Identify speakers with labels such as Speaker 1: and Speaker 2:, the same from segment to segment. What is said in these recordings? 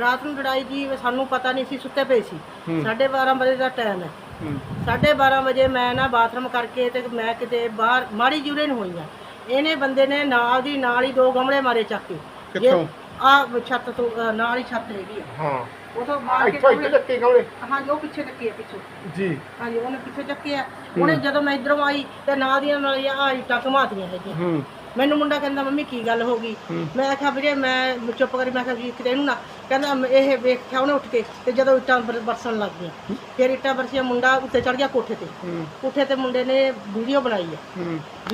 Speaker 1: ਰਾਤ ਨੂੰ ਲੜਾਈ ਜੀ ਸਾਨੂੰ ਪਤਾ ਨਹੀਂ ਸੀ ਸੁੱਤੇ ਪਏ ਸੀ।
Speaker 2: ਹੂੰ।
Speaker 1: 12:30 ਵਜੇ ਦਾ ਟਾਈਮ ਹੈ।
Speaker 2: ਹੂੰ।
Speaker 1: 12:30 ਵਜੇ ਮੈਂ ਨਾ ਬਾਥਰੂਮ ਕਰਕੇ ਤੇ ਮੈਂ ਕਿਤੇ ਬਾਹਰ ਮਾੜੀ ਜੁਰੇ ਨੂੰ ਹੋਈ ਆ ਇਹਨੇ ਬੰਦੇ ਨੇ ਨਾਲ ਦੀ ਨਾਲ ਹੀ ਦੋ ਗਮਲੇ ਮਾਰੇ ਚੱਕ ਕੇ।
Speaker 2: ਕਿੱਥੋਂ?
Speaker 1: ਆ ਛੱਤ ਤੋਂ ਨਾਲ ਹੀ ਛੱਤ ਹੈਗੀ ਆ।
Speaker 2: ਹਾਂ।
Speaker 1: ਉਹ ਤੋਂ ਮਾਰ ਕੇ
Speaker 2: ਇੱਥੋਂ ਲੱਗੇ ਕਮਲੇ
Speaker 1: ਹਾਂਜੀ ਉਹ ਪਿੱਛੇ ਚੱਕੀ ਆ ਪਿੱਛੇ।
Speaker 2: ਜੀ।
Speaker 1: ਹਾਂਜੀ ਉਹਨੇ ਪਿੱਛੇ ਚੱਕਿਆ ਉਹਨੇ ਜਦੋਂ ਮੈਂ ਇਧਰੋਂ ਆਈ ਤੇ ਨਾਲ ਦੀਆਂ ਨਾਲ ਹੀ ਆ ਇੱਟਾਂ ਘਮਾਤੀਆਂ ਹੈਗੀਆਂ।
Speaker 2: ਹੂੰ।
Speaker 1: ਮੈਨੂੰ ਮੁੰਡਾ ਕਹਿੰਦਾ ਮੰਮੀ ਕੀ ਗੱਲ ਹੋ ਗਈ। ਮੈਂ ਆਖਿਆ ਵੀਰੇ ਮੈਂ ਚੁੱਪ ਕਰੀ ਮੈਂ ਕਿਹਾ ਵੀ ਕਿਤੇ ਇਹਨੂੰ ਨਾ ਕਹਿੰਦਾ ਮ- ਇਹ ਵੇਖਿਆ ਉਹਨੇ ਉੱਠ ਕੇ ਤੇ ਜਦੋਂ ਇੱਟਾਂ ਬਰ- ਬਰਸਣ ਲੱਗ ਗਈਆਂ। ਫਿਰ ਇੱਟਾਂ ਬਰਸੀਆਂ ਮੁੰਡਾ ਉੱਤੇ ਚੜ ਗਿਆ ਕੋਠੇ ਤੇ। ਕੋਠੇ ਤੇ ਮੁੰਡੇ ਨੇ ਵੀਡੀਓ ਬਣਾਈ ਹੈ।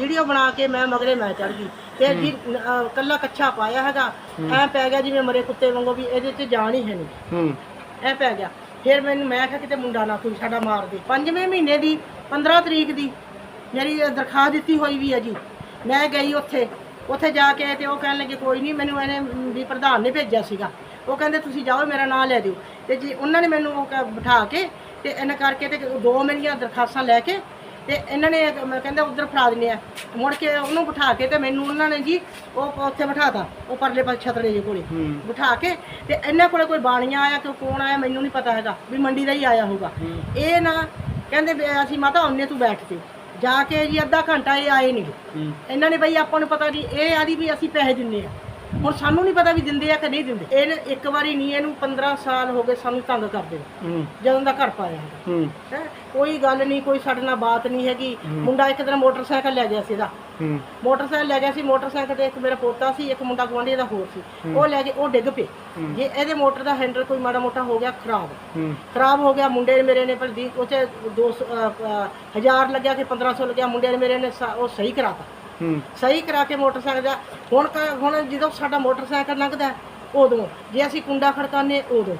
Speaker 1: ਵੀਡੀਓ ਬਣਾ ਕੇ ਮੈਂ ਮਗਰੇ ਮੈਂ ਚੜ ਗਈ। ਤੇ ਜੀ ਅਹ, ਕੱਲਾ ਕੱਛਾ ਪਾਇਆ ਹੈਗਾ। ਐ ਪੈ ਗਿਆ ਜਿਵੇਂ ਮਰੇ ਕੁੱਤੇ ਵਾਂਗੂ ਵੀ ਇਹਦੇ ਤੇ ਜਾਨ ਹੀ ਹੈ ਨਹੀਂ।
Speaker 2: ਹੂੰ।
Speaker 1: ਐ ਪੈ ਗਿਆ। ਫਿਰ ਮੈਨੂੰ ਮੈਂ ਕਿਹਾ ਕਿਤੇ ਮੁੰਡਾ ਨਾ ਕੋਈ ਸਾਡਾ ਮਾਰ ਦੇ। ਪੰਜਵੇਂ ਮਹੀਨੇ ਦੀ 15 ਤਰੀਕ ਦੀ ਮੇਰੀ ਦਰਖਾਸਤ ਦਿੱਤੀ ਹੋਈ ਵੀ ਹੈ ਜੀ। ਮੈਂ ਗਈ ਉੱਥੇ ਉੱਥੇ ਜਾ ਕੇ ਤੇ ਉਹ ਕਹਿਣ ਲੱਗੇ ਕੋਈ ਨਹੀਂ ਮੈਨੂੰ ਇਹਨੇ ਵੀ ਪ੍ਰਧਾਨ ਨੇ ਭੇਜਿਆ ਸੀਗਾ। ਉਹ ਕਹਿੰਦੇ ਤੁਸੀਂ ਜਾਓ ਮੇਰਾ ਨਾਮ ਲੈ ਦਿਓ। ਤੇ ਜੀ ਉਹਨਾਂ ਨੇ ਮੈਨੂੰ ਉਹ ਕ- ਬਿਠਾ ਕੇ ਤੇ ਇਹਨਾਂ ਕਰਕੇ ਤੇ ਦੋ ਮੇਰੀਆਂ ਦਰਖਾਸਤਾਂ ਲੈ ਕੇ ਤੇ ਇਹਨਾਂ ਨੇ ਮੈਂ ਕਹਿੰਦਾ ਉਧਰ ਫੜਾ ਦਿੰਦੇ ਆ। ਮੁੜ ਕੇ ਉਹਨੂੰ ਬਿਠਾ ਕੇ ਤੇ ਮੈਨੂੰ ਉਹਨਾਂ ਨੇ ਜੀ ਉਹ ਉੱਥੇ ਬਿਠਾਤਾ ਉਹ ਪਰਲੇ ਪਾਸੇ ਛਤਰੇ ਜੇ ਕੋਲੇ। ਬਿਠਾ ਕੇ ਤੇ ਇਹਨਾਂ ਕੋਲੇ ਕੋਈ ਬਾਣੀਆਂ ਆਇਆ ਕਿ ਕੌਣ ਆਇਆ ਮੈਨੂੰ ਨਹੀਂ ਪਤਾ ਹੈਗਾ ਵੀ ਮੰਡੀ ਦਾ ਹੀ ਆਇਆ ਹੋਊਗਾ। ਇਹ ਨਾ ਕਹਿੰਦੇ ਅਸੀਂ ਮਾਤਾ ਉਹਨੇ ਤੂੰ ਬੈਠ ਤੇ ਜਾ ਕੇ ਜੀ ਅੱਧਾ ਘੰਟਾ ਇਹ ਆਏ ਨਹੀਂ। ਇਹਨਾਂ ਨੇ ਬਈ ਆਪਾਂ ਨੂੰ ਪਤਾ ਨਹੀਂ ਇਹ ਆਦੀ ਵੀ ਅਸੀਂ ਪੈਸੇ ਦਿੰਨੇ ਆ। ਹੁਣ ਸਾਨੂੰ ਨਹੀਂ ਪਤਾ ਵੀ ਦਿੰਦੇ ਆ ਕਿ ਨਹੀਂ ਦਿੰਦੇ। ਇਹ ਇੱਕ ਵਾਰੀ ਨਹੀਂ ਇਹਨੂੰ 15 ਸਾਲ ਹੋ ਗਏ ਸਾਨੂੰ ਤੰਗ ਕਰਦੇ। ਨੂੰ, ਜਦੋਂ ਦਾ ਘਰ ਪਾਇਆ ਹੈਗਾ
Speaker 2: ਹੂੰ।
Speaker 1: ਹੈਂ। ਕੋਈ ਗੱਲ ਨਹੀਂ ਕੋਈ ਸਾਡੇ ਨਾਲ ਬਾਤ ਨਹੀਂ ਹੈਗੀ। ਮੁੰਡਾ ਇੱਕ ਦਿਨ ਮੋਟਰਸਾਈਕਲ ਲੈ ਗਿਆ ਸੀ ਇਹਦਾ।
Speaker 2: ਹੂੰ।
Speaker 1: ਮੋਟਰਸਾਈਕਲ ਲੈ ਗਿਆ ਸੀ ਮੋਟਰਸਾਈਕਲ ਤੇ ਇੱਕ ਮੇਰਾ ਪੋਤਾ ਸੀ ਇੱਕ ਮੁੰਡਾ ਗੁਆਂਢੀ ਦਾ ਹੋਰ ਸੀ। ਉਹ ਲੈ ਕੇ ਉਹ ਡਿੱਗ ਪਏ। ਜੇ ਇਹਦੇ ਮੋਟਰ ਦਾ ਹੈਂਡਲ ਕੋਈ ਮਾੜਾ ਮੋਟਾ ਹੋ ਗਿਆ ਖਰਾਬ।
Speaker 2: ਹੂੰ।
Speaker 1: ਖਰਾਬ ਹੋ ਗਿਆ ਮੁੰਡੇ ਨੇ ਮੇਰੇ ਨੇ ਭਲਦੀ ਉਹ 'ਚ 200 ਹਜ਼ਾਰ ਲੱਗਿਆ ਕਿ 1500 ਲੱਗਿਆ ਮੁੰਡੇ ਨੇ ਮੇਰੇ ਨੇ ਸਾ- ਉਹ ਸਹੀ ਕਰਾਤਾ। ਸਹੀ ਕਰਾ ਕੇ ਮੋਟਰਸਾਈਕਲ ਦਾ ਹੁਣ ਕ- ਹੁਣ ਜਦੋਂ ਸਾਡਾ ਮੋਟਰਸਾਈਕਲ ਲੰਘਦਾ ਉਦੋਂ। ਜੇ ਅਸੀਂ ਕੁੰਡਾ ਖੜਕਾਨੇ ਉਦੋਂ।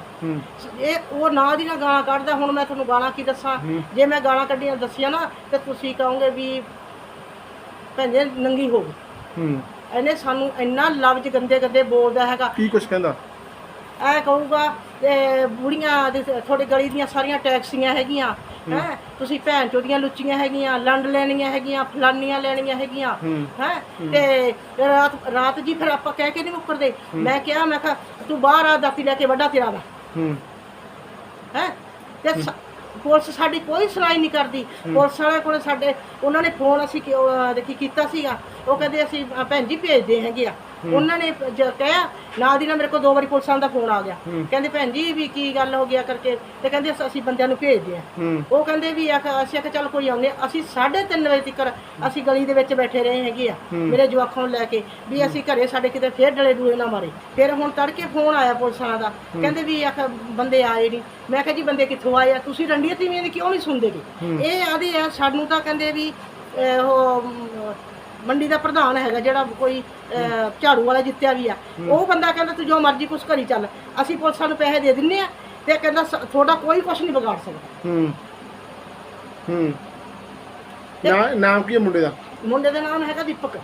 Speaker 1: ਇਹ ਉਹ ਨਾਲ ਦੀ ਨਾਲ ਗਾਲਾਂ ਕੱਢਦਾ ਹੁਣ ਮੈਂ ਤੁਹਾਨੂੰ ਗਾਲਾਂ ਕੀ ਦੱਸਾਂ? ਜੇ ਮੈਂ ਗਾਲਾਂ ਕੱਢੀਆਂ ਦੱਸੀਆਂ ਨਾ ਤੇ ਤੁਸੀਂ ਕਹੋਗੇ ਵੀ ਭੈਣੇ ਨੰਗੀ ਹੋ ਗਈ।
Speaker 2: ਹੂੰ।
Speaker 1: ਇਹਨੇ ਸਾਨੂੰ ਇੰਨਾ ਲਫ਼ਜ਼ ਗੰਦੇ ਗੰਦੇ ਬੋਲਦਾ ਹੈਗਾ।
Speaker 2: ਕੀ ਕੁਛ ਕਹਿੰਦਾ?
Speaker 1: ਐ ਕਹੂਗਾ ਤੇ ਬੁੜੀਆਂ ਦੇ ਤੁਹਾਡੇ ਗਲੀ ਦੀਆਂ ਸਾਰੀਆਂ ਟੈਕਸੀਆਂ ਹੈਗੀਆਂ ਹੈ। ਤੁਸੀਂ ਭੈਣ ਚੋਦੀਆਂ ਲੁੱਚੀਆਂ ਹੈਗੀਆਂ ਲੰਡ ਲੈਣੀਆਂ ਹੈਗੀਆਂ ਫਲਾਨੀਆਂ ਲੈਣੀਆਂ ਹੈਗੀਆਂ
Speaker 2: ਹੂੰ।
Speaker 1: ਤੇ ਰਾਤ ਰਾਤ ਜੀ ਫਿਰ ਆਪਾਂ ਕਹਿ ਕੇ ਨਹੀਂ ਮੁੱਕਰਦੇ। ਮੈਂ ਕਿਹਾ ਮੈਂ ਕਿਹਾ ਤੂੰ ਬਾਹਰ ਆ ਦਾਤੀ ਲੈ ਕੇ ਵੱਡਾ ਤੇਰਾ ਵਾ।
Speaker 2: ਹੂੰ।
Speaker 1: ਤੇ ਪੁਲਿਸ ਸਾਡੀ ਕੋਈ ਸੁਣਾਈ ਨਹੀਂ ਕਰਦੀ। ਪੁਲਿਸ ਵਾਲਿਆਂ ਕੋਲ ਸਾਡੇ ਉਹਨਾਂ ਨੇ ਫੋਨ ਅਸੀਂ ਦੇਖੀ ਕੀਤਾ ਸੀਗਾ। ਉਹ ਕਹਿੰਦੇ ਅਸੀਂ ਭੈਣ ਜੀ ਭੇਜਦੇ ਹੈਗੇ ਆ। ਉਹਨਾਂ ਨੇ ਜ- ਕਿਹਾ ਨਾਲ ਦੀ ਨਾਲ ਮੇਰੇ ਕੋਲ ਦੋ ਵਾਰੀ ਪੁਲਿਸਾਂ ਦਾ ਫੋਨ ਆ ਗਿਆ। ਕਹਿੰਦੇ ਭੈਣ ਜੀ ਵੀ ਕੀ ਗੱਲ ਹੋ ਗਿਆ ਕਰਕੇ? ਤੇ ਕਹਿੰਦੇ ਅਸ- ਅਸੀਂ ਬੰਦਿਆਂ ਨੂੰ ਭੇਜਦੇ ਆ
Speaker 2: ਹੂੰ।
Speaker 1: ਉਹ ਕਹਿੰਦੇ ਵੀ ਆਖ ਅਸੀਂ ਆਖ ਚੱਲ ਕੋਈ ਆਉਂਦੇ। ਅਸੀਂ 3:30 ਵਜੇ ਤੱਕ ਅਸੀਂ ਗਲੀ ਦੇ ਵਿੱਚ ਬੈਠੇ ਰਹੇ ਹੈਗੇ ਆ ਮੇਰੇ ਜਵਾਕਾਂ ਨੂੰ ਲੈ ਕੇ ਵੀ ਅਸੀਂ ਘਰੇ ਸਾਡੇ ਕਿਤੇ ਫੇਰ ਡਲੇ ਡੂਲੇ ਨਾ ਮਾਰੇ। ਫਿਰ ਹੁਣ ਤੜਕੇ ਫੋਨ ਆਇਆ ਪੁਲਿਸਾਂ ਦਾ ਕਹਿੰਦੇ ਵੀ ਆਖ ਬੰਦੇ ਆਏ ਨਹੀਂ ਮੈਂ ਕਿਹਾ ਜੀ ਬੰਦੇ ਕਿੱਥੋਂ ਆਏ ਆ? ਤੁਸੀਂ ਰੰਡੀਆਂ ਤੀਵੀਆਂ ਦੀ ਕਿਉਂ ਨਹੀਂ ਸੁਣਦੇਗੇ ਇਹ ਆਦੇ ਆ ਸਾਨੂੰ ਤਾਂ ਕਹਿੰਦੇ ਵੀ ਅਹ, ਉਹ ਮੰਡੀ ਦਾ ਪ੍ਰਧਾਨ ਹੈਗਾ ਜਿਹੜਾ ਕੋਈ ਅਹ, ਝਾੜੂ ਵਾਲਾ ਜਿੱਤਿਆ ਵੀ ਆ। ਉਹ ਬੰਦਾ ਕਹਿੰਦਾ ਤੂੰ ਜੋ ਮਰਜ਼ੀ ਕੁਛ ਕਰੀ ਚੱਲ ਅਸੀਂ ਪੁਲਿਸਾਂ ਨੂੰ ਪੈਸੇ ਦੇ ਦਿੰਨੇ ਆ ਤੇ ਕਹਿੰਦਾ ਸ- ਤੁਹਾਡਾ ਕੋਈ ਕੁਛ ਨਹੀਂ ਵਿਗਾੜ ਸਕਦਾ।
Speaker 2: ਹੂੰ ਹੂੰ। ਨਾ ਨਾਮ ਕੀ ਹੈ ਮੁੰਡੇ ਦਾ?
Speaker 1: ਮੁੰਡੇ ਦਾ ਨਾਮ ਹੈਗਾ ਦੀਪਕ।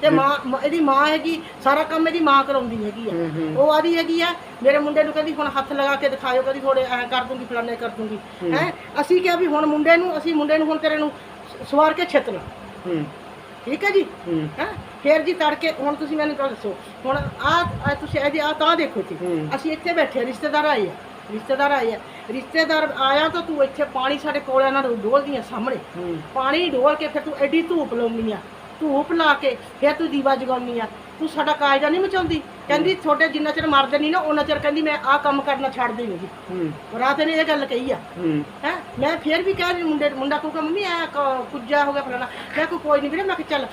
Speaker 1: ਤੇ ਮਾਂ ਮ- ਇਹਦੀ ਮਾਂ ਹੈਗੀ ਸਾਰਾ ਕੰਮ ਇਹਦੀ ਮਾਂ ਕਰਾਉਂਦੀ ਹੈਗੀ ਆ।
Speaker 2: ਹੂੰ ਹੂੰ।
Speaker 1: ਉਹ ਆਦੀ ਹੈਗੀ ਆ ਮੇਰੇ ਮੁੰਡੇ ਨੂੰ ਕਹਿੰਦੀ ਹੁਣ ਹੱਥ ਲਗਾ ਕੇ ਦਿਖਾਇਓ ਕਹਿੰਦੀ ਥੋੜੇ ਐ ਕਰ ਦੂੰਗੀ ਫਲਾਣੇ ਕਰ ਦੂੰਗੀ। ਹੈ ਅਸੀਂ ਕਿਹਾ ਵੀ ਹੁਣ ਮੁੰਡੇ ਨੂੰ ਅਸੀਂ ਮੁੰਡੇ ਨੂੰ ਹੁਣ ਤੇਰੇ ਨੂੰ ਸ- ਸਵਾਰ ਕੇ ਛੇਤਣਾ।
Speaker 2: ਹੂੰ।
Speaker 1: ਠੀਕ ਹੈ ਜੀ?
Speaker 2: ਹੂੰ।
Speaker 1: ਹੈ? ਫਿਰ ਜੀ ਤੜਕੇ ਹੁਣ ਤੁਸੀਂ ਮੈਨੂੰ ਗੱਲ ਦੱਸੋ। ਹੁਣ ਆ ਤੁਸੀਂ ਇਹਦੀ ਆ ਤਾਂ ਦੇਖੋ ਜੀ।
Speaker 2: ਹੂੰ।
Speaker 1: ਅਸੀਂ ਇੱਥੇ ਬੈਠੇ ਆ, ਰਿਸ਼ਤੇਦਾਰ ਆਏ ਆ। ਰਿਸ਼ਤੇਦਾਰ ਆਏ ਆ। ਰਿਸ਼ਤੇਦਾਰ ਆਇਆ ਤਾਂ ਤੂੰ ਇੱਥੇ ਪਾਣੀ ਸਾਡੇ ਕੋਲ ਇਹਨਾਂ ਨੂੰ ਡੋਲਦੀਆਂ ਸਾਹਮਣੇ।
Speaker 2: ਹੂੰ।
Speaker 1: ਪਾਣੀ ਡੋਲ ਕੇ ਫਿਰ ਤੂੰ ਐਡੀ ਧੂਪ ਲਾਉਣੀ ਆ। ਧੂਪ ਲਾ ਕੇ ਫਿਰ ਤੂੰ ਦੀਵਾ ਜਗਾਉਣੀ ਆ। ਤੂੰ ਸਾਡਾ ਕਾਇਦਾ ਨਹੀਂ ਮਚਾਉਂਦੀ? ਕਹਿੰਦੀ ਤੁਹਾਡੇ ਜਿੰਨਾ ਚਿਰ ਮਰਦੇ ਨਹੀਂ ਨਾ ਉਹਨਾਂ ਚਿਰ ਕਹਿੰਦੀ ਮੈਂ ਆਹ ਕੰਮ ਕਰਨਾ ਛੱਡ ਦੇਣੀ ਜੀ। ਰਾਤ ਨੇ ਇਹ ਗੱਲ ਕਹੀ ਆ।
Speaker 2: ਹੂੰ।
Speaker 1: ਮੈਂ ਫਿਰ ਵੀ ਕਹਿ ਰਹੀ ਮੁੰਡੇ ਮੁੰਡਾ ਕਹੂਗਾ ਮੰਮੀ ਐ ਕੁੱਜਾ ਹੋ ਗਿਆ ਫਲਾਣਾ। ਮੈਂ ਕੋਈ ਨਹੀਂ ਵੀਰੇ ਮੈਂ ਕਿਹਾ ਚੱਲ।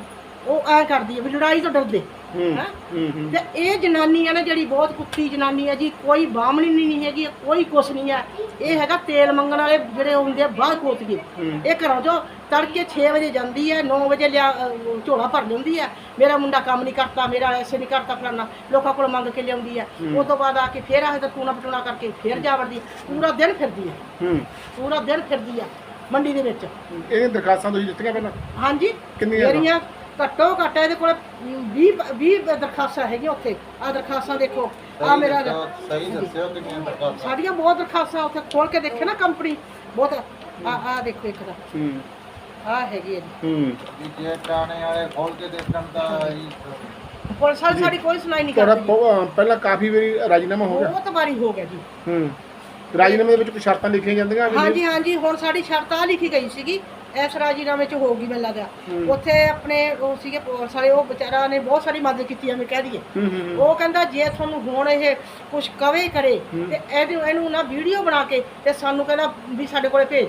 Speaker 1: ਉਹ ਐ ਕਰਦੀ ਆ ਵੀ ਲੜਾਈ ਤੋਂ ਡਰਦੇ।
Speaker 2: ਹੂੰ
Speaker 1: ਤੇ ਇਹ ਜਨਾਨੀ ਆ ਨਾ ਜਿਹੜੀ ਬਹੁਤ ਕੁੱਤੀ ਜਨਾਨੀ ਆ ਜੀ ਕੋਈ ਬਾਹਮਣੀ ਨਹੀਂ ਹੈਗੀ ਕੋਈ ਕੁਛ ਨਹੀਂ ਆ ਇਹ ਹੈਗਾ ਤੇਲ ਮੰਗਣ ਵਾਲੇ ਜਿਹੜੇ ਹੁੰਦੇ ਆ ਬਾਹਰ ਕੋਤਗੇ। ਇਹ ਘਰੋਂ ਜੋ ਤੜਕੇ 6 ਵਜੇ ਜਾਂਦੀ ਹੈ 9 ਵਜੇ ਲਿਆ ਅਹ, ਝੋਲਾ ਭਰ ਲਿਆਉਂਦੀ ਹੈ। ਮੇਰਾ ਮੁੰਡਾ ਕੰਮ ਨਹੀਂ ਕਰਤਾ ਮੇਰਾ ਐਸੇ ਨਹੀਂ ਕਰਤਾ ਫਲਾਣਾ ਲੋਕਾਂ ਕੋਲ ਮੰਗ ਕੇ ਲਿਆਉਂਦੀ ਹੈ। ਉਸ ਤੋਂ ਬਾਅਦ ਆ ਕੇ ਫੇਰ ਆਏ ਤਾਂ ਟੂਣਾ ਪਟੂਣਾ ਕਰਕੇ ਫੇਰ ਜਾ ਵੜਦੀ। ਪੂਰਾ ਦਿਨ ਫਿਰਦੀ ਹੈ।
Speaker 2: ਹੂੰ।
Speaker 1: ਪੂਰਾ ਦਿਨ ਫਿਰਦੀ ਹੈ ਮੰਡੀ ਦੇ ਵਿੱਚ।
Speaker 2: ਇਹ ਦਰਖਾਸਤਾਂ ਤੁਸੀਂ ਦਿੱਤੀਆਂ ਪਹਿਲਾਂ?
Speaker 1: ਹਾਂਜੀ।
Speaker 2: ਕਿੰਨੀਆਂ?
Speaker 1: ਮੇਰੀਆਂ ਘੱਟੋ ਘੱਟ ਇਹਦੇ ਕੋਲ 20 20 ਦਰਖਾਸਤਾਂ ਹੈਗੀਆਂ ਉੱਥੇ। ਆ ਦਰਖਾਸਤਾਂ ਦੇਖੋ ਆ ਮੇਰਾ
Speaker 3: ਸਹੀ ਦੱਸਿਓ ਕਿੰਨੀਆਂ ਦਰਖਾਸਤਾਂ।
Speaker 1: ਸਾਡੀਆਂ ਬਹੁਤ ਦਰਖਾਸਤਾਂ ਉੱਥੇ ਖੋਲ ਕੇ ਦੇਖੇ ਨਾ ਕੰਪਨੀ। ਬਹੁਤ ਆ ਆ ਦੇਖੋ ਇੱਕ ਦਾ
Speaker 2: ਹੂੰ।
Speaker 1: ਆ ਹੈਗੀ ਹੈ।
Speaker 2: ਹੂੰ
Speaker 3: ਜੇ ਟਾਣੇ ਵਾਲੇ ਖੋਲ ਕੇ ਦੇਖਣ ਹੀ
Speaker 1: ਪੁਲਿਸ ਵਾਲੇ ਸਾਡੀ ਕੋਈ ਸੁਣਾਈ ਨਹੀਂ
Speaker 2: ਤੁਹਾਡਾ
Speaker 1: ਕਰਦੀ।
Speaker 2: ਅਹ ਪਹਿਲਾਂ ਕਾਫੀ ਵਾਰੀ ਰਾਜੀਨਾਮਾ ਹੋ ਗਿਆ।
Speaker 1: ਬਹੁਤ ਵਾਰੀ ਹੋ ਗਿਆ ਜੀ।
Speaker 2: ਹੂੰ। ਰਾਜੀਨਾਮੇ ਦੇ ਵਿੱਚ ਕੁਝ ਸ਼ਰਤਾਂ ਲਿਖੀਆਂ ਜਾਂਦੀਆਂ ਵੀ
Speaker 1: ਹਾਂਜੀ ਹਾਂਜੀ ਹੁਣ ਸਾਡੀ ਸ਼ਰਤ ਆ ਲਿਖੀ ਗਈ ਸੀਗੀ ਐਸ ਰਾਜੀਨਾਮੇ ਚ ਹੋਊਗੀ ਮੈਨੂੰ ਲੱਗਦਾ। ਉੱਥੇ ਆਪਣੇ ਉਹ ਸੀਗੇ ਪੁਲਿਸ ਵਾਲੇ ਉਹ ਵਿਚਾਰਾ ਨੇ ਬਹੁਤ ਸਾਰੀ ਮਦਦ ਕੀਤੀ ਐਵੇਂ ਕਹਿ ਦਈਏ। ਉਹ ਕਹਿੰਦਾ ਜੇ ਤੁਹਾਨੂੰ ਹੁਣ ਇਹ ਕੁਝ ਕਵੇ ਕਰੇ ਤੇ ਇਹਨੂੰ ਇਹਨੂੰ ਨਾ ਵੀਡੀਓ ਬਣਾ ਕੇ ਤੇ ਸਾਨੂੰ ਕਹਿੰਦਾ ਵੀ ਸਾਡੇ ਕੋਲੇ ਭੇਜ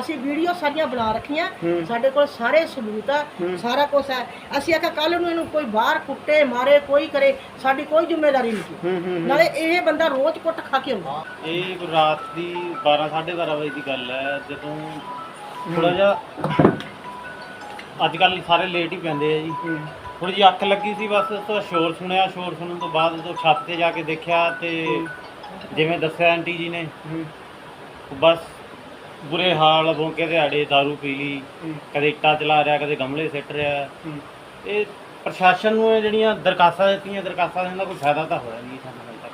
Speaker 1: ਅਸੀਂ ਵੀਡੀਓ ਸਾਰੀਆਂ ਬਣਾ ਰੱਖੀਆਂ। ਸਾਡੇ ਕੋਲ ਸਾਰੇ ਸਬੂਤ ਆ ਸਾਰਾ ਕੁਝ ਹੈ ਅਸੀਂ ਆਖਿਆ ਕੱਲ ਨੂੰ ਇਹਨੂੰ ਕੋਈ ਬਾਹਰ ਕੁੱਟੇ ਮਾਰੇ ਕੋਈ ਕਰੇ ਸਾਡੀ ਕੋਈ ਜ਼ਿੰਮੇਵਾਰੀ ਨਹੀਂ ਨਾਲੇ ਇਹ ਬੰਦਾ ਰੋਜ਼ ਕੁੱਟ ਖਾ ਕੇ ਆਉਂਦਾ।
Speaker 4: ਇਹ ਰਾਤ ਦੀ 12 12:30 ਵਜੇ ਦੀ ਗੱਲ ਹੈ ਜਦੋਂ ਥੋੜਾ ਜਿਹਾ ਅੱਜ ਕੱਲ ਸਾਰੇ ਲੇਟ ਹੀ ਪੈਂਦੇ ਆ ਜੀ। ਥੋੜੀ ਜਿਹੀ ਅੱਖ ਲੱਗੀ ਸੀ ਬਸ ਉਸ ਤੋਂ ਸ਼ੋਰ ਸੁਣਿਆ ਸ਼ੋਰ ਸੁਣਨ ਤੋਂ ਬਾਅਦ ਜਦੋਂ ਛੱਤ ਤੇ ਜਾ ਕੇ ਦੇਖਿਆ ਤੇ ਜਿਵੇਂ ਦੱਸਿਆ ਆਂਟੀ ਜੀ ਨੇ। ਬਸ ਬੁਰੇ ਹਾਲ ਭੌਂਕੇ ਦਿਹਾੜੇ दारू ਪੀ ਲਈ। ਕਦੇ ਇੱਟਾਂ ਚਲਾ ਰਿਹਾ ਕਦੇ ਗਮਲੇ ਸਿੱਟ ਰਿਹਾ। ਇਹ ਪ੍ਰਸ਼ਾਸਨ ਨੂੰ ਇਹ ਜਿਹੜੀਆਂ ਦਰਖਾਸਤਾਂ ਦਿੱਤੀਆਂ ਦਰਖਾਸਤਾਂ ਦੇਣ ਦਾ ਕੋਈ ਫਾਇਦਾ ਤਾਂ ਹੋਇਆ ਨਹੀਂ ਸਾਨੂੰ ਹਾਲੇ ਤੱਕ।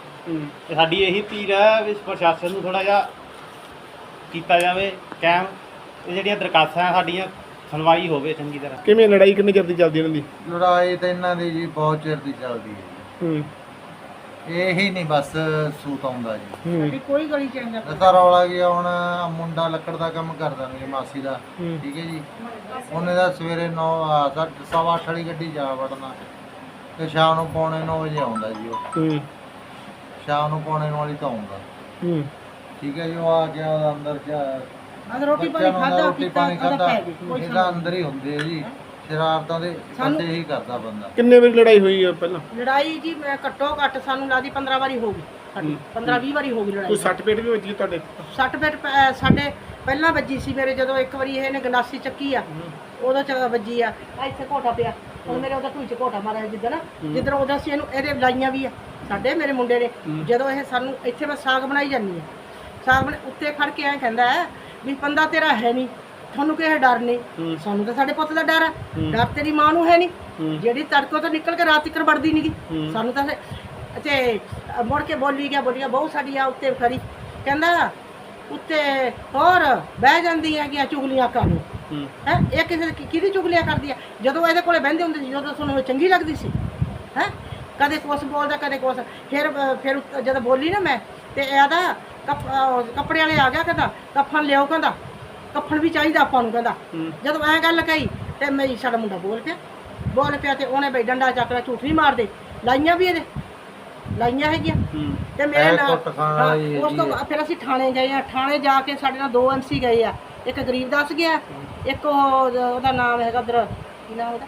Speaker 4: ਤੇ ਸਾਡੀ ਇਹੀ ਅਪੀਲ ਹੈ ਵੀ ਪ੍ਰਸ਼ਾਸਨ ਨੂੰ ਥੋੜਾ ਜਿਹਾ ਕੀਤਾ ਜਾਵੇ ਕਾਇਮ ਇਹ ਜਿਹੜੀਆਂ ਦਰਖਾਸਤਾਂ ਸਾਡੀਆਂ ਸੁਣਵਾਈ ਹੋਵੇ ਚੰਗੀ ਤਰ੍ਹਾਂ।
Speaker 2: ਕਿਵੇਂ ਲੜਾਈ ਕਿੰਨੀ ਚਿਰ ਦੀ ਚੱਲਦੀ ਇਹਨਾਂ ਦੀ?
Speaker 3: ਲੜਾਈ ਤਾਂ ਇਹਨਾਂ ਦੀ ਜੀ ਬਹੁਤ ਚਿਰ ਦੀ ਚੱਲਦੀ ਹੈ
Speaker 2: ਹੂੰ।
Speaker 3: ਇਹ ਹੀ ਨਹੀਂ ਬਸ ਸੂਤ ਆਉਂਦਾ ਜੀ।
Speaker 2: ਹੂੰ।
Speaker 1: ਸਾਡੀ ਕੋਈ ਗਲੀ ਚ ਆਂਦਾ
Speaker 3: ਦਸਾ ਰੌਲਾ ਗਿਆ ਹੁਣ ਮੁੰਡਾ ਲੱਕੜ ਦਾ ਕੰਮ ਕਰਦਾ ਮੇਰੀ ਮਾਸੀ ਦਾ।
Speaker 2: ਹੂੰ।
Speaker 3: ਠੀਕ ਹੈ ਜੀ। ਉਹਨੇ ਦਾ ਸਵੇਰੇ 9 ਸਵਾ ਅੱਠ ਵਾਲੀ ਗੱਡੀ ਜਾ ਵੜਨਾ। ਤੇ ਸ਼ਾਮ ਨੂੰ ਪੌਣੇ 9 ਵਜੇ ਆਉਂਦਾ ਜੀ ਉਹ।
Speaker 2: ਹੂੰ।
Speaker 3: ਸ਼ਾਮ ਨੂੰ ਪੌਣੇ 9 ਵਾਲੀ ਤਾਂ ਆਉਂਦਾ।
Speaker 2: ਹੂੰ।
Speaker 3: ਠੀਕ ਹੈ ਜੀ ਉਹ ਆ ਗਿਆ ਉਹਦਾ ਅੰਦਰ ਜਾ
Speaker 1: ਰੋਟੀ
Speaker 3: ਬੱਚਿਆਂ
Speaker 1: ਪਾਣੀ
Speaker 3: ਨੂੰ
Speaker 1: ਖਾਦਾ
Speaker 3: ਰੋਟੀ
Speaker 1: ਪੀਤਾ
Speaker 3: ਪਾਣੀ
Speaker 1: ਉਹਦਾ
Speaker 3: ਖਾਦਾ
Speaker 1: ਪੈ ਗਈ ਕੋਈ
Speaker 3: ਇਹਦਾ ਅੰਦਰ ਹੀ ਹੁੰਦੇ ਆ ਜੀ ਸ਼ਰਾਰਤਾਂ ਦੇ
Speaker 1: ਸਾਨੂੰ-
Speaker 3: ਬੱਚੇ ਹੀ ਕਰਦਾ ਬੰਦਾ।
Speaker 2: ਕਿੰਨੇ ਵਾਰੀ ਲੜਾਈ ਹੋਈ ਹੈ ਪਹਿਲਾਂ?
Speaker 1: ਲੜਾਈ ਜੀ ਮੈਂ ਘੱਟੋ ਘੱਟ ਸਾਨੂੰ ਲੱਗਦੀ 15 ਵਾਰੀ ਹੋ ਗਈ ਸਾਡੀ 15 20 ਵਾਰੀ ਹੋ ਗਈ
Speaker 2: ਕੋਈ
Speaker 1: ਲੜਾਈ
Speaker 2: ਸੱਟ ਪੇਟ ਵੀ ਵੱਜੀ ਤੁਹਾਡੇ?
Speaker 1: ਸੱਟ ਫੇਟ ਪ- ਸਾਡੇ ਪਹਿਲਾਂ ਵੱਜੀ ਸੀ ਮੇਰੇ ਜਦੋਂ ਇੱਕ ਵਾਰੀ ਇਹਨੇ ਗੰਡਾਸੀ ਚੱਕੀ ਆ ਉਦੋਂ ਚ ਵੱਜੀ ਆ। ਇੱਥੇ ਘੋਟਾ ਪਿਆ ਹੁਣ ਮੇਰੇ ਉਹਦਾ ਢੂਈ ਚ ਘੋਟਾ ਮਾਰਿਆ ਜਿੱਦਣ। ਜਿੱਦਣ ਉਹਦਾ ਸੀ ਇਹਨੂੰ ਇਹਦੇ ਲਾਈਆਂ ਵੀ ਆ ਸਾਡੇ ਮੇਰੇ ਮੁੰਡੇ ਨੇ। ਜਦੋਂ ਇਹ ਸਾਨੂੰ ਇੱਥੇ ਮੈਂ ਸਾਗ ਬਣਾਈ ਜਾਂਦੀ ਆ। ਸਾਗ ਬਣ ਉੱਤੇ ਖੜ ਕੇ ਐਂ ਕਹਿੰਦਾ ਹੈ ਵੀ ਪੰਦਾ ਤੇਰਾ ਹੈ ਨਹੀਂ। ਤੁਹਾਨੂੰ ਕਿਸੇ ਡਰ ਨਹੀਂ। ਸਾਨੂੰ ਤਾਂ ਸਾਡੇ ਪੁੱਤ ਦਾ ਡਰ ਹੈ। ਡਰ ਤੇਰੀ ਮਾਂ ਨੂੰ ਹੈ ਨਹੀਂ। ਜਿਹੜੀ ਤੜਕੋ ਤੋਂ ਨਿਕਲ ਕੇ ਰਾਤ ਤੱਕ ਵੜਦੀ ਨਹੀਂਗੀ ਸਾਨੂੰ ਤਾਂ ਤੇ ਮੁੜ ਕੇ ਬੋਲੀ ਗਿਆ ਬੋਲੀ ਗਿਆ ਬਹੁਤ ਸਾਡੀ ਆ ਉੱਤੇ ਖੜੀ। ਕਹਿੰਦਾ ਉੱਤੇ ਹੋਰ ਬਹਿ ਜਾਂਦੀ ਹੈ ਕਿ ਚੁਗਲੀਆਂ ਕਰਨ।
Speaker 2: ਹੂੰ।
Speaker 1: ਇਹ ਕਿਸੇ ਕਿਹਦੀ ਚੁਗਲੀਆਂ ਕਰਦੀ ਆ? ਜਦੋਂ ਇਹਦੇ ਕੋਲੇ ਬਹਿੰਦੇ ਹੁੰਦੇ ਸੀ ਜਦੋਂ ਤੁਹਾਨੂੰ ਚੰਗੀ ਲੱਗਦੀ ਸੀ। ਹੈ? ਕਦੇ ਕੁਛ ਬੋਲਦਾ ਕਦੇ ਕੁਛ। ਫਿਰ ਫਿਰ ਜਦੋਂ ਬੋਲੀ ਨਾ ਮੈਂ ਤੇ ਇਹਦਾ ਕੱਪ- ਕੱਪੜੇ ਵਾਲੇ ਆ ਗਿਆ ਕਹਿੰਦਾ ਕੱਫਨ ਲਿਆਓ ਕਹਿੰਦਾ। ਕੱਫਨ ਵੀ ਚਾਹੀਦਾ ਆਪਾਂ ਨੂੰ ਕਹਿੰਦਾ। ਜਦੋਂ ਐ ਗੱਲ ਕਹੀ ਤੇ ਮੈਂ ਸਾਡਾ ਮੁੰਡਾ ਬੋਲ ਪਿਆ। ਬੋਲ ਪਿਆ ਤੇ ਉਹਨੇ ਬਈ ਡੰਡਾ ਚੱਕ ਲਿਆ ਝੂਠ ਨਹੀਂ ਮਾਰਦੇ। ਲਾਈਆਂ ਵੀ ਇਹਦੇ। ਲਾਈਆਂ ਹੈਗੀਆਂ। ਤੇ ਮੇਰੇ
Speaker 3: ਇਹ
Speaker 1: ਨਾਲ
Speaker 3: ਕੁੱਟ ਖਾਣ ਵਾਲੀ
Speaker 1: ਹਾਂ, ਉਸ ਤੋਂ
Speaker 3: ਹੈਗੀ
Speaker 1: ਬਾਅਦ ਫਿਰ ਅਸੀਂ ਥਾਣੇ ਗਏ ਆ। ਥਾਣੇ ਜਾ ਕੇ ਸਾਡੇ ਨਾਲ ਦੋ ਐਮਸੀ ਗਏ ਆ। ਇੱਕ ਗਰੀਬਦਾਸ ਗਿਆ ਇੱਕ ਉਹ- ਉਹਦਾ ਨਾਮ ਹੈਗਾ ਉਧਰ ਕੀ ਨਾਮ ਉਹਦਾ?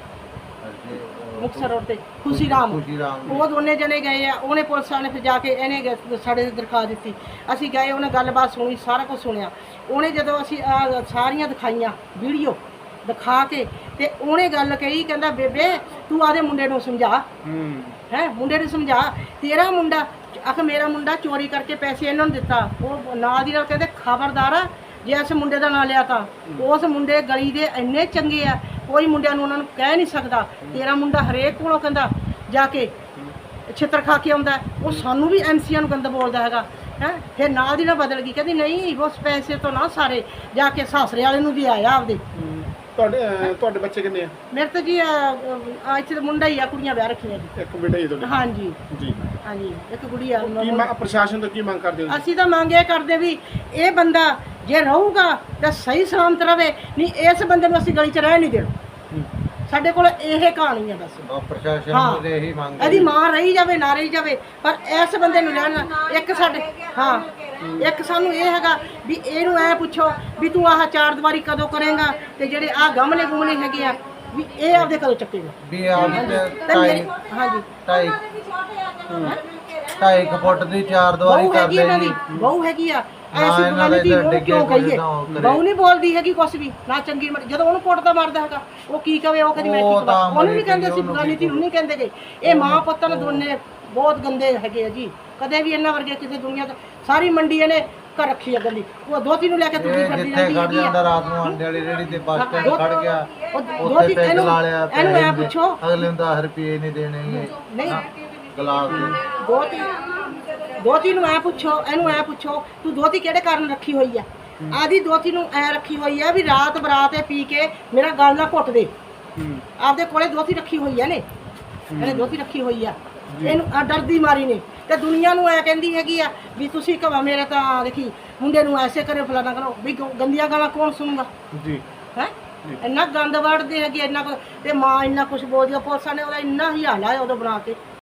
Speaker 1: ਮੁਕਤਸਰ ਰੋਡ ਤੇ ਖੁਸ਼ੀ ਰਾਮ
Speaker 3: ਖੁਸ਼ੀ ਰਾਮ
Speaker 1: ਉਹ ਦੋਨੇ ਜਣੇ ਗਏ ਆ ਉਹਨੇ ਪੁਲਿਸ ਵਾਲੇ ਫਿਰ ਜਾ ਕੇ ਇਹਨੇ ਗ- ਸਾਡੇ ਤੇ ਦਰਖਾਸਤ ਦਿੱਤੀ। ਅਸੀਂ ਗਏ ਉਹਨੇ ਗੱਲਬਾਤ ਸੁਣੀ ਸਾਰਾ ਕੁਝ ਸੁਣਿਆ। ਉਹਨੇ ਜਦੋਂ ਅਸੀਂ ਆਹ ਸਾਰੀਆਂ ਦਿਖਾਈਆਂ ਵੀਡੀਓ ਦਿਖਾ ਕੇ ਤੇ ਉਹਨੇ ਗੱਲ ਕਹੀ ਕਹਿੰਦਾ ਬੇਬੇ ਤੂੰ ਆਦੇ ਮੁੰਡੇ ਨੂੰ ਸਮਝਾ।
Speaker 2: ਹੂੰ।
Speaker 1: ਹੈ ਮੁੰਡੇ ਨੂੰ ਸਮਝਾ। ਤੇਰਾ ਮੁੰਡਾ ਆਖ ਮੇਰਾ ਮੁੰਡਾ ਚੋਰੀ ਕਰਕੇ ਪੈਸੇ ਇਹਨਾਂ ਨੂੰ ਦਿੱਤਾ। ਉਹ ਨਾਲ ਦੀ ਨਾਲ ਕਹਿੰਦੇ ਖਬਰਦਾਰ ਆ ਜੇ ਇਸ ਮੁੰਡੇ ਦਾ ਨਾਂ ਲਿਆ ਤਾਂ। ਉਸ ਮੁੰਡੇ ਗਲੀ ਦੇ ਇੰਨੇ ਚੰਗੇ ਆ ਕੋਈ ਮੁੰਡਿਆਂ ਨੂੰ ਉਹਨਾਂ ਨੂੰ ਕਹਿ ਨਹੀਂ ਸਕਦਾ। ਤੇਰਾ ਮੁੰਡਾ ਹਰੇਕ ਕੋਲੋਂ ਕਹਿੰਦਾ ਜਾ ਕੇ ਛਿੱਤਰ ਖਾ ਕੇ ਆਉਂਦਾ। ਉਹ ਸਾਨੂੰ ਵੀ ਐਮਸੀਆਂ ਨੂੰ ਗੰਦ ਬੋਲਦਾ ਹੈਗਾ। ਹੈ? ਫਿਰ ਨਾਲ ਦੀ ਨਾਲ ਬਦਲ ਗਈ। ਕਹਿੰਦੀ ਨਹੀਂ ਉਸ ਪੈਸੇ ਤੋਂ ਨਾ ਸਾਰੇ ਜਾ ਕੇ ਸਾਸਰੇ ਵਾਲੇ ਨੂੰ ਵੀ ਆਇਆ ਆਪਦੇ।
Speaker 2: ਤੁਹਾਡੇ ਬੱਚੇ ਕਿੰਨੇ ਆ?
Speaker 1: ਮੇਰੇ ਤਾਂ ਜੀ ਆ ਇੱਥੇ ਤਾਂ ਮੁੰਡਾ ਹੀ ਆ ਕੁੜੀਆਂ ਵਿਆਹ ਰੱਖੀਆਂ ਜੀ।
Speaker 2: ਇੱਕ ਬੇਟਾ ਹੀ ਤੁਹਾਡੇ।
Speaker 1: ਹਾਂਜੀ।
Speaker 2: ਜੀ।
Speaker 1: ਹਾਂਜੀ ਇੱਕ ਕੁੜੀ ਆ।
Speaker 2: ਕੀ ਮੰਗ- ਪ੍ਰਸ਼ਾਸਨ ਤੋਂ ਕੀ ਮੰਗ ਕਰਦੇ ਹੋ?
Speaker 1: ਅਸੀਂ ਤਾਂ ਮੰਗ ਇਹ ਕਰਦੇ ਵੀ ਇਹ ਬੰਦਾ ਜੇ ਰਹੂਗਾ ਤਾਂ ਸਹੀ ਸਲਾਮਤ ਰਵੇ। ਨਹੀਂ ਇਸ ਬੰਦੇ ਨੂੰ ਅਸੀਂ ਗਲੀ 'ਚ ਰਹਿ ਨਹੀਂ ਦੇਣਾ। ਸਾਡੇ ਕੋਲ ਇਹ ਕਹਾਣੀ ਹੈ ਬਸ।
Speaker 3: ਉਹ ਪ੍ਰਸ਼ਾਸਨ। ਨੂੰ ਤੇ ਇਹੀ ਮੰਗ ਹੈ।
Speaker 1: ਇਹਦੀ ਮਾਂ ਰਹੀ ਜਾਵੇ ਨਾ ਰਹੀ ਜਾਵੇ ਪਰ ਇਸ ਬੰਦੇ ਨੂੰ ਰਹਿਣਾ ਇੱਕ ਸਾਡੇ ਹਾਂ ਇੱਕ ਸਾਨੂੰ ਇਹ ਹੈਗਾ ਵੀ ਇਹਨੂੰ ਐ ਪੁੱਛੋ ਵੀ ਤੂੰ ਆਹ ਚਾਰ ਦੀਵਾਰੀ ਕਦੋਂ ਕਰੇਗਾ ਤੇ ਜਿਹੜੇ ਆਹ ਗਮਲੇ ਗੁਮਲੇ ਹੈਗੇ ਆ ਵੀ ਇਹ ਆਪਦੇ ਕਦੋਂ ਚੱਕੇਗਾ
Speaker 3: ਵੀ ਆਪ
Speaker 1: ਤੇ ਹਾਂਜੀ।
Speaker 3: ਢਾਈ ਢਾਈ ਕੁ ਫੁੱਟ ਦੀ ਚਾਰ ਦੀਵਾਰੀ
Speaker 1: ਬਹੂ
Speaker 3: ਕਰ
Speaker 1: ਹੈਗੀ ਇਹਨਾਂ ਦੀ ਬਹੂ ਹੈਗੀ ਆ। ਐਸੀ
Speaker 3: ਇਹਨਾਂ
Speaker 1: ਗੱਲ
Speaker 3: ਦੇ
Speaker 1: ਦੀ
Speaker 3: ਡਿੱਗੇ
Speaker 1: ਕਿਉਂ
Speaker 3: ਕੋਈ
Speaker 1: ਕਹੀਏ?
Speaker 3: ਨਾ ਉਹ ਕਰੇ।
Speaker 1: ਬਹੂ ਨਹੀਂ ਬੋਲਦੀ ਹੈਗੀ ਕੁਛ ਵੀ ਨਾ ਚੰਗੀ ਮਾੜੀ- ਜਦੋਂ ਉਹਨੂੰ ਕੁੱਟਦਾ ਮਾਰਦਾ ਹੈਗਾ ਉਹ ਕੀ ਕਵੇ ਉਹ ਕਹਿੰਦੀ ਮੈਂ
Speaker 3: ਉਹ
Speaker 1: ਕੀ
Speaker 3: ਤਾਂ
Speaker 1: ਕਵਾਂ? ਉਹਨੂੰ
Speaker 3: ਮਰੀ
Speaker 1: ਕਹਿੰਦੇ
Speaker 3: ਉਹਨੂੰ
Speaker 1: ਬਗਾਨੀ
Speaker 3: ਕੀ
Speaker 1: ਧੀ ਨੂੰ ਨਹੀਂ ਕਹਿੰਦੇ ਗੇ ਇਹ ਮਾਂ ਪੁੱਤ ਨੇ ਦੋਨੇ ਬਹੁਤ ਗੰਦੇ ਹੈਗੇ ਆ ਜੀ। ਕਦੇ ਵੀ ਇਹਨਾਂ ਵਰਗੇ ਕਿਸੇ ਦੁਨੀਆ ਤੇ ਸਾਰੀ ਮੰਡੀ ਇਹਨੇ ਕਰ ਰੱਖੀ ਆ ਗੰਦੀ ਉਹ ਦੋਤੀ ਨੂੰ ਲੈ ਕੇ ਤੁਰੀ
Speaker 3: ਇਹ
Speaker 1: ਫਿਰਦੀ
Speaker 3: ਜਿੱਥੇ
Speaker 1: ਰਹਿੰਦੀ
Speaker 3: ਖੜ
Speaker 1: ਹੈਗੀ
Speaker 3: ਜਾਂਦਾ
Speaker 1: ਆ
Speaker 3: ਰਾਤ ਨੂੰ ਆਂਡੇ ਵਾਲੀ ਰੇੜੀ ਤੇ ਬੱਸ ਸਟੈਂਡ
Speaker 1: ਦੋ-
Speaker 3: ਖੜ ਗਿਆ
Speaker 1: ਉਹ
Speaker 3: ਉੱਥੇ
Speaker 1: ਦੋਤੀ
Speaker 3: ਪੈਗ
Speaker 1: ਇਹਨੂੰ
Speaker 3: ਲਾ ਲਿਆ
Speaker 1: ਇਹਨੂੰ ਐ
Speaker 3: ਪੈਸੇ
Speaker 1: ਪੁੱਛੋ।
Speaker 3: ਅਗਲੇ ਨੂੰ 10 ਰੁਪਏ ਨਹੀਂ ਦੇਣੇ।
Speaker 1: ਨਹੀਂ।
Speaker 3: ਗਲਾਸ
Speaker 1: ਦੋਤੀ ਦੋਤੀ ਨੂੰ ਐ ਪੁੱਛੋ ਇਹਨੂੰ ਐ ਪੁੱਛੋ ਤੂੰ ਦੋਤੀ ਕਿਹੜੇ ਕਾਰਨ ਰੱਖੀ ਹੋਈ ਆ? ਆਦੀ ਦੋਤੀ ਨੂੰ ਐ ਰੱਖੀ ਹੋਈ ਆ ਵੀ ਰਾਤ ਬਰਾਤੇ ਪੀ ਕੇ ਮੇਰਾ ਗਲ ਨਾ ਘੁੱਟ ਦੇ।
Speaker 2: ਹੂੰ।
Speaker 1: ਆਪਦੇ ਕੋਲੇ ਦੋਤੀ ਰੱਖੀ ਹੋਈ ਆ ਨੇ ਇਹਨੇ ਦੋਤੀ ਰੱਖੀ ਹੋਈ ਆ। ਇਹਨੂੰ ਆ ਡਰਦੀ ਮਾਰੀ ਨੇ। ਤੇ ਦੁਨੀਆ ਨੂੰ ਐ ਕਹਿੰਦੀ ਹੈਗੀ ਆ ਵੀ ਤੁਸੀਂ ਕਵਾ ਮੇਰੇ ਤਾਂ ਦੇਖੀ ਮੁੰਡੇ ਨੂੰ ਐਸੇ ਕਰੇ ਫਲਾਣਾ ਕਰੋ ਵੀ ਗੰਦੀਆਂ ਗਾਲਾਂ ਕੌਣ ਸੁਣੂਗਾ?
Speaker 2: ਜੀ।
Speaker 1: ਹੈ? ਇੰਨਾ ਗੰਦ ਵੜਦੇ ਹੈਗੇ ਇੰਨਾ ਤੇ ਮਾਂ ਇੰਨਾ ਕੁਝ ਬੋਲਦੀ ਆ ਪੁਲਿਸਾਂ ਨੇ ਉਹਦਾ ਇੰਨਾ ਹੀ ਹਾਲ ਆ ਉਦੋਂ ਬਣਾ ਕੇ।